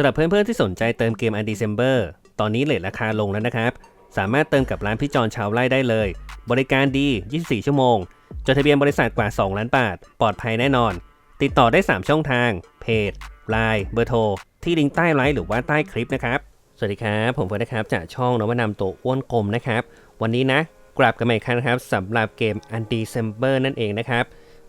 สำหรับเพื่อนๆที่สนใจเติมเกม Undecember ตอนนี้เลทราคาลงแล้วนะครับ สามารถเติมกับร้านพี่จอนชาวไร่ได้เลย บริการดี 24 ชั่วโมง จดทะเบียนบริษัทกว่า 2 ล้านบาท ปลอดภัยแน่นอน ติดต่อได้ 3 ช่องทาง เพจ Line เบอร์โทร ที่ลิงก์ใต้ไลฟ์หรือว่าใต้คลิปนะครับ สวัสดีครับ ผมเฟิร์นนะครับ จากช่องนวนำตัวอ้วนกลมนะครับ วันนี้นะกลับกันมาอีกครั้งนะครับสำหรับเกม Undecember นั่นเองนะครับ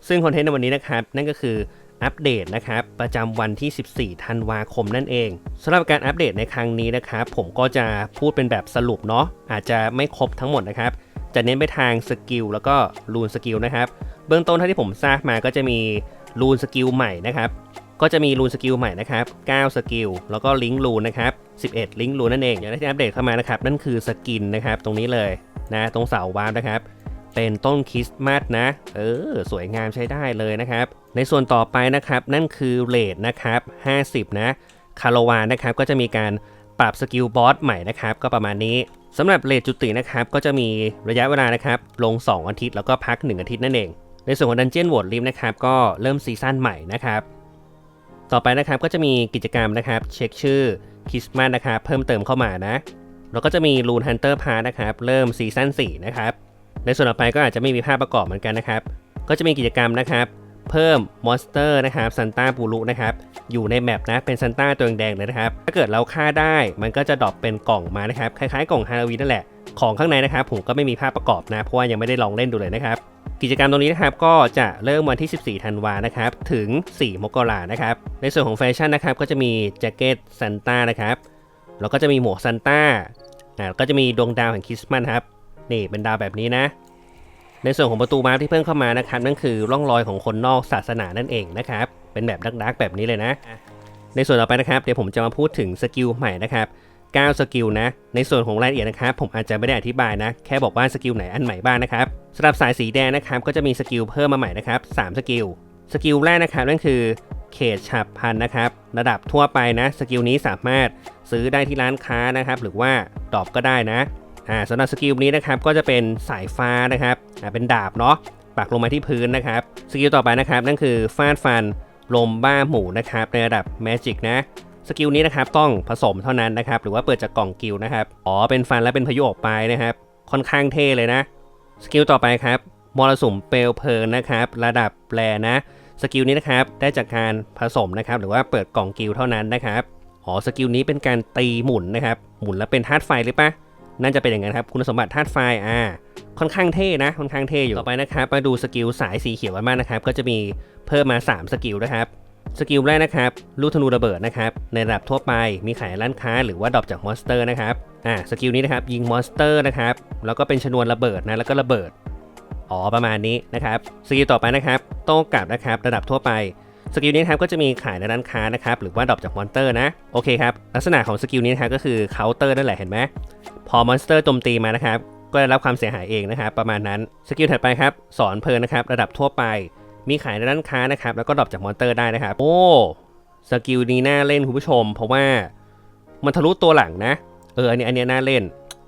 ซึ่งคอนเทนต์ในวันนี้นะครับ นั่นก็คือ อัปเดตนะครับประจำวันที่ 14 ธันวาคมนั่นเองสำหรับการอัปเดตในครั้งนี้นะครับผมก็จะพูดเป็นแบบสรุปเนาะอาจจะไม่ครบทั้งหมดนะครับจะเน้นไปทางสกิลแล้วก็รูนสกิลนะครับเบื้องต้นเท่าที่ผมทราบมาก็จะมีรูนสกิลใหม่นะครับก็จะมีรูนสกิลใหม่นะครับ 9 สกิล แล้วก็ลิงก์รูนนะครับ 11 ลิงก์รูนนั่นเองอย่างที่อัปเดตเข้ามานะครับ นั่นคือสกินนะครับ ตรงนี้เลยนะ ตรงเสาวาร์ปนะครับ เป็นต้นคริสต์มาสนะ เออ สวยงามใช้ได้เลยนะครับ ในส่วนต่อไปนะครับนั่นคือเลทนะครับ 50 นะ คาราวานนะครับก็จะมีการปรับสกิลบอสใหม่นะครับ ก็ประมาณนี้สำหรับเลทจุตินะครับ ก็จะมีระยะเวลานะครับ ลง 2 อาทิตย์แล้วก็พัก 1 อาทิตย์นั่นเอง ในส่วนของดันเจียนโหวตลิมนะครับ ก็เริ่มซีซั่นใหม่นะครับ ต่อไปนะครับก็จะมีกิจกรรมนะครับ เช็คชื่อคริสต์มาสนะครับ เพิ่มเติมเข้ามานะแล้วก็จะมีรูนฮันเตอร์พาร์นะครับ เริ่มซีซั่น4นะครับ ในส่วนต่อไปก็อาจจะไม่มีภาพประกอบเหมือนกันนะครับ ก็จะมีกิจกรรมนะครับ เพิ่มมอนสเตอร์นะครับซันต้าบูรุนะครับอยู่ในแมปนะเป็นซันต้าตัวแดงเลยนะครับ ถ้าเกิดเราฆ่าได้มันก็จะดรอปเป็นกล่องมานะครับคล้ายๆกล่องฮาโลวีนนั่นแหละของข้างในนะครับผมก็ไม่มีภาพประกอบนะ เพราะว่ายังไม่ได้ลองเล่นดูเลยนะครับ กิจกรรมตรงนี้นะครับก็จะเริ่มวันที่ 14 ธันวานะครับ ถึง 4 มกรานะครับ ในส่วนของแฟชั่นนะครับ ก็จะมีแจ็คเก็ตซันต้านะครับ แล้วก็จะมีหมวกซันต้าอ่าก็จะมีดวงดาวแห่งคริสต์มาสครับ นี่เป็นดาวแบบนี้นะ ในส่วนของประตูมาร์คที่เพิ่มเข้ามานะครับนั่นคือร่องรอยของคนนอกศาสนานั่นเองนะครับ เป็นแบบดักๆแบบนี้เลยนะ ในส่วนต่อไปนะครับเดี๋ยวผมจะมาพูดถึงสกิลใหม่นะครับ9สกิลนะ ในส่วนของรายละเอียดนะครับ ผมอาจจะไม่ได้อธิบายนะ แค่บอกว่าสกิลไหนอันใหม่บ้างนะครับสำหรับสายสีแดงนะครับ ก็จะมีสกิลเพิ่มมาใหม่นะครับ3สกิล สกิลแรกนะครับนั่นคือเขตฉับพันนะครับ ระดับทั่วไปนะ สกิลนี้สามารถซื้อได้ที่ร้านค้านะครับ หรือว่าดรอปก็ได้นะ อ่าสำหรับสกิลนี้นะครับก็จะเป็นสายฟ้านะครับอ่าเป็นดาบเนาะปักลงมาที่พื้นนะครับสกิลต่อไปนะครับนั่นคือฟาดฟันลมบ้าหมูนะครับในระดับแมจิกนะสกิลนี้นะครับต้องผสมเท่านั้นนะครับหรือว่าเปิดจากกล่องกิลนะครับอ๋อเป็นฟันและเป็นพายุออกไปนะครับค่อนข้างเท่เลยนะสกิลต่อไปครับมรสุมเปลวเพลิงนะครับระดับแปรนะสกิลนี้นะครับได้จากการผสมนะครับหรือว่าเปิดกล่องกิลเท่านั้นนะครับอ๋อสกิลนี้เป็นการตีหมุนนะครับหมุนแล้วเป็นธาตุไฟหรือปะ น่าจะเป็นอย่างนั้นครับ คุณสมบัติธาตุไฟอ่าค่อนข้างเท่นะค่อนข้างเท่อยู่ต่อไปนะครับมาดูสกิลสายสีเขียวกันบ้างนะครับ ก็จะมีเพิ่มมา 3 สกิลนะครับสกิลแรกนะครับลูกธนูระเบิดนะครับในระดับทั่วไปมีขายร้านค้าหรือว่าดรอปจากมอนสเตอร์นะครับอ่าสกิลนี้นะครับยิงมอนสเตอร์นะครับแล้วก็เป็นชนวนระเบิดนะแล้วก็ระเบิดอ๋อประมาณนี้นะครับสกิลต่อไปนะครับ โต้กลับนะครับ ระดับทั่วไป สกิลนี้ครับก็จะมีขายในร้านค้านะครับหรือว่าดรอปจากมอนสเตอร์นะโอเคครับลักษณะของสกิลนี้นะครับก็คือเคาน์เตอร์นั่นแหละเห็นไหมพอมอนสเตอร์โจมตีมานะครับก็ได้รับความเสียหายเองนะครับประมาณนั้นสกิลถัดไปครับสอนเพลินนะครับระดับทั่วไป มีขายในร้านค้านะครับแล้วก็ดรอปจากมอนสเตอร์ได้นะครับโอ้สกิลนี้น่าเล่นคุณผู้ชม เพราะว่ามันทะลุตัวหลังนะเอออันนี้อันนี้น่าเล่น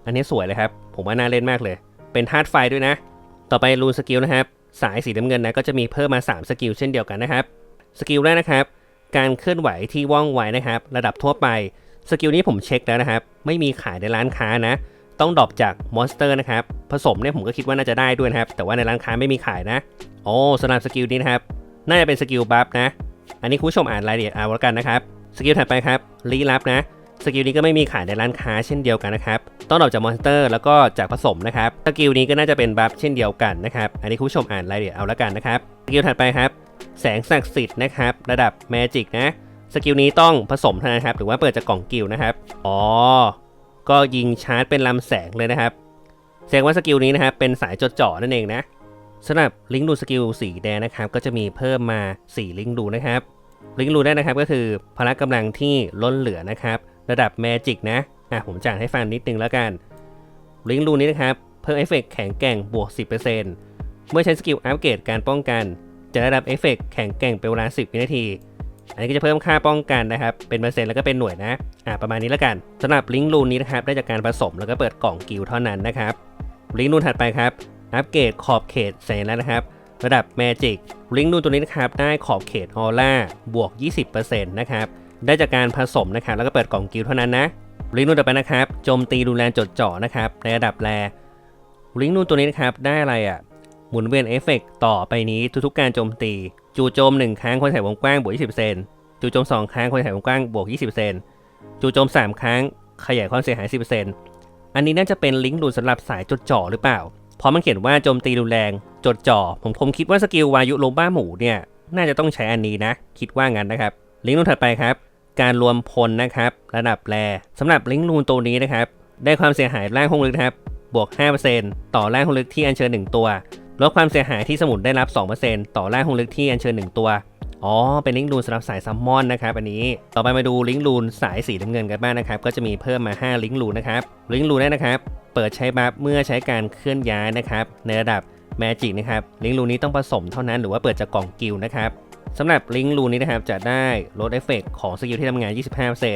อันนี้สวยเลยครับผมว่าน่าเล่นมากเลย เป็นธาตุไฟด้วยนะ ต่อไปรูนสกิลนะครับสายสีน้ำเงินนะก็จะมีเพิ่มมา 3 สกิลเช่นเดียวกันนะครับ สกิลแรกนะครับ การเคลื่อนไหวที่ว่องไวนะครับ ระดับทั่วไป สกิลนี้ผมเช็คแล้วนะครับ ไม่มีขายในร้านค้านะ ต้องดรอปจากมอนสเตอร์นะครับ ผสมเนี่ยผมก็คิดว่าน่าจะได้ด้วยนะครับ แต่ว่าในร้านค้าไม่มีขายนะ โอ้สำหรับสกิลนี้นะครับ น่าจะเป็นสกิลบัฟนะ อันนี้คุณผู้ชมอ่านรายละเอียดเอาแล้วกันนะครับ สกิลถัดไปครับ ลี้ลับนะสกิลนี้ก็ไม่มีขายในร้านค้าเช่นเดียวกันนะครับ ต้องดรอปจากมอนสเตอร์แล้วก็จากผสมนะครับ สกิลนี้ก็น่าจะเป็นบัฟเช่นเดียวกันนะครับ อันนี้คุณผู้ชมอ่านรายละเอียดเอาล้วกันนะครับ สกิลถัดไปครับ แสงศักดิ์สิทธิ์นะครับ ระดับแมจิกนะ สกิลนี้ต้องผสมเท่านั้นครับ หรือว่าเปิดจากกล่องกิลนะครับ อ๋อ ก็ยิงชาร์จเป็นลำแสงเลยนะครับ แสดงว่าสกิลนี้นะครับ เป็นสายจดจ่อนั่นเองนะสำหรับลิงก์ดูสกิลสีแดงนะครับ ก็จะมีเพิ่มมา 4 ลิงก์ดูนะครับ ลิงก์ดูได้นะครับก็คือพละกำลังที่ล้นเหลือนะครับ ระดับแมจิกนะอะผมจ่ายให้ฟังนิดนึงแล้วกัน ลิงก์ดูนี้นะครับ เพิ่มเอฟเฟกต์แข็งแกร่งบวก 10%เมื่อใช้สกิลอัปเกรดการป้องกัน จะได้รับเอฟเฟกต์แข็งแกร่งเป็นเวลา 10 วินาที อันนี้ก็จะเพิ่มค่าป้องกันนะครับ เป็นเปอร์เซ็นต์แล้วก็เป็นหน่วยนะ อ่าประมาณนี้แล้วกันสำหรับลิงก์รูนนี้นะครับได้จากการผสมแล้วก็เปิดกล่องกิลเท่านั้นนะครับลิงก์รูนถัดไปครับอัปเกรดขอบเขตสัญลักษณ์นะครับ ระดับแมจิกลิงก์รูนตัวนี้นะครับได้ขอบเขตออร่าบวก 20%นะครับได้จากการผสมนะครับแล้วก็เปิดกล่องกิลเท่านั้นนะลิงก์นูนต่อไปนะครับโจมตีรุนแรงจดจ่อนะครับในระดับแรลิงก์นูนตัวนี้นะครับได้อะไรอะ หมุนเวียนเอฟเฟกต์ต่อไปนี้ทุกๆการโจมตี จู่โจม 1 ครั้งคนถ่ายวงกว้างบวก 20 เซนจู่โจม 2 ครั้งคนถ่ายวงกว้างบวก 20 เซนจู่โจม 3 ครั้งขยายความเสียหาย 10 เซนอันนี้น่าจะเป็นลิงก์นูนสำหรับสายจดจ่อหรือเปล่า เพราะมันเขียนว่าโจมตีรุนแรง จดจ่อ ผมผมคิดว่าสกิลวายุโลบ้าหมูเนี่ย น่าจะต้องใช้อันนี้นะ คิดว่างั้นนะครับ ลิงก์นูนถัดไปครับ การรวมพลนะครับ ระดับแรสำหรับลิงก์นูนตัวนี้นะครับ ได้ความเสียหายแร่ห้องลึกครับ บวก 5%ต่อแร่ห้องลึกที่อัญเชิญ 1 ตัว ลดความเสียหายที่สมุนได้รับ 2%ต่อแร่ห้องลึกที่อัญเชิญ 1 ตัว อ๋อ เป็นลิงก์นูนสำหรับสายซัมมอนนะครับอันนี้ ต่อไปมาดูลิงก์นูนสายสีน้ำเงินกันบ้างนะครับ ก็จะมีเพิ่มมา 5 ลิงก์นูนนะครับ ลิงก์นูนได้นะครับ เปิดใช้บัฟเมื่อใช้การเคลื่อนย้ายนะครับ ในระดับแมจิกนะครับ ลิงก์นูนนี้ต้องผสมเท่านั้นหรือว่าเปิดจากกล่องกิลนะครับสำหรับลิงก์รูนนี้นะครับจะได้ลดเอฟเฟกของสกิลที่ทำงาน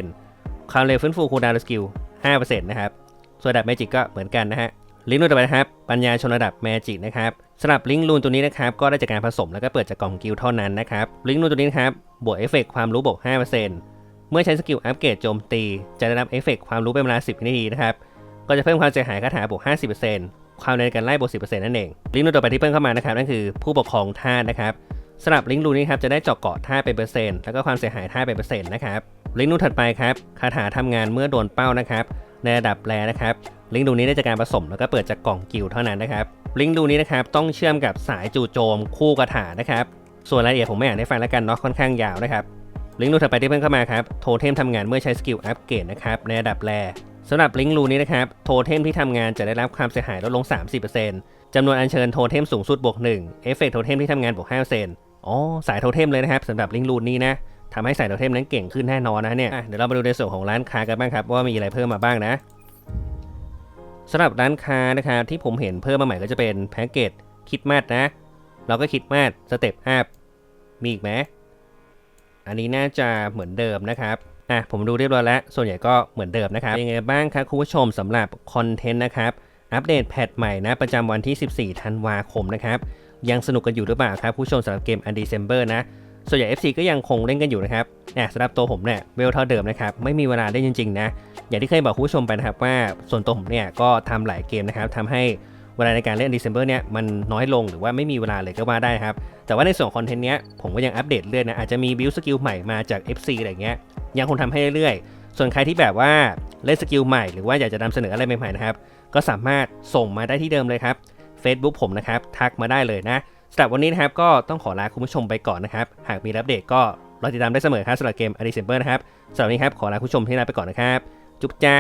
25%ความเร็วฟื้นฟูคูลดาวน์สกิล5%นะครับ ส่วนระดับแมจิกก็เหมือนกันนะฮะ ลิงก์รูนต่อไปนะครับ ปัญญาชนระดับแมจิกนะครับสำหรับลิงก์รูนตัวนี้นะครับ ก็ได้จากการผสมแล้วก็เปิดจากกล่องกิลเท่านั้นนะครับ ลิงก์รูนตัวนี้นะครับ บวกเอฟเฟกความรู้บวก 5%เมื่อใช้สกิลอัปเกรดโจมตี จะได้รับเอฟเฟกความรู้เป็นเวลา 10วินาทีนะครับ ก็จะเพิ่มความเสียหายคาถาบวก 50%ความในการไล่บวก 10%นั่นเอง ลิงก์รูนต่อไปที่เพิ่มเข้ามานะครับนั่นคือผู้ปกครองท่าสนะครับสำหรับลิงก์รูนนี้ครับจะได้เจาะเกาะท่าเป็นเปอร์เซ็นต์แล้วก็ความเสียหายท่าเป็นเปอร์เซ็นต์นะครับลิงก์นูนถัดไปครับคาถาทำงานเมื่อโดนเป้านะครับในระดับแรนะครับ ลิงก์ดูนี้ได้จากการผสมแล้วก็เปิดจากกล่องกิลด์เท่านั้นนะครับ ลิงก์ดูนี้นะครับต้องเชื่อมกับสายจู่โจมคู่คาถานะครับ ส่วนรายละเอียดผมไม่อ่านให้ฟังแล้วกันเนาะค่อนข้างยาวนะครับ ลิงก์ดูถัดไปที่เพิ่มเข้ามาครับ โทเทมทำงานเมื่อใช้สกิลอัปเกรดนะครับในระดับแรสำหรับลิงก์รูนี้นะครับ โทเทมที่ทำงานจะได้รับความเสียหายลดลง 30%จำนวนอัญเชิญโทเทมสูงสุดบวก1เอฟเฟกต์โทเทมที่ทำงานบวก5%อ๋อสายโทเทมเลยนะครับสำหรับลิงก์รูนี้นะทำให้สายโทเทมนั้นเก่งขึ้นแน่นอนนะเนี่ยเดี๋ยวเรามาดูในส่วนของร้านค้ากันบ้างครับว่ามีอะไรเพิ่มมาบ้างนะ สำหรับร้านค้านะครับที่ผมเห็นเพิ่มมาใหม่ก็จะเป็นแพ็กเกจคิดมาดนะ เราก็คิดมาดสเต็ปอัพมีอีกไหมอันนี้น่าจะเหมือนเดิมนะครับอะผมดูเรียบร้อยแล้ว ส่วนใหญ่ก็เหมือนเดิมนะครับยังไงบ้างครับคุณผู้ชมสำหรับคอนเทนต์นะครับ อัปเดตแพทใหม่นะ ประจำวันที่ 14 ธันวาคมนะครับ ยังสนุกกันอยู่หรือเปล่าครับ ผู้ชมสำหรับเกม u n d e c e m b e r นะ ส่วนใหญ่ FC ก็ยังคงเล่นกันอยู่นะครับแอบสำหรับตัวผมเนี่ยเวลเท่าเดิมนะครับไม่มีเวลาเล่นจริงๆนะอย่างที่เคยบอกคุณผู้ชมไปนะครับว่าส่วนตัวผมเนี่ยก็ทำหลายเกมนะครับทำให้เวลาในการเล่น u n d e c e m b e r เนี่ยมันน้อยลงหรือว่าไม่มีเวลาเลยก็ว่าได้ครับ แต่ว่าในส่วนคอนเทนต์เนี้ยผมก็ยังอัปเดตเรื่อยนะอาจจะมีบิวสกิลใหม่มาจาก FC อะไรเงี้ยยังคงทำให้เรื่อยๆ ส่วนใครที่แบบว่าเล่นสกิลใหม่หรือว่าอยากจะนำเสนออะไรใหม่ๆนะครับก็สามารถส่งมาได้ที่เดิมเลยครับ Facebook ผมนะครับทักมาได้เลยนะ สำหรับวันนี้นะครับก็ต้องขอลาคุณผู้ชมไปก่อนนะครับ หากมีอัปเดตก็รอติดตามได้เสมอครับสำหรับเกม a d i c e m b e r นะครับสำหรับวันนี้ครับขอลาคุณผู้ชมที่ลาไปก่อนนะครับ จุ๊บจ้า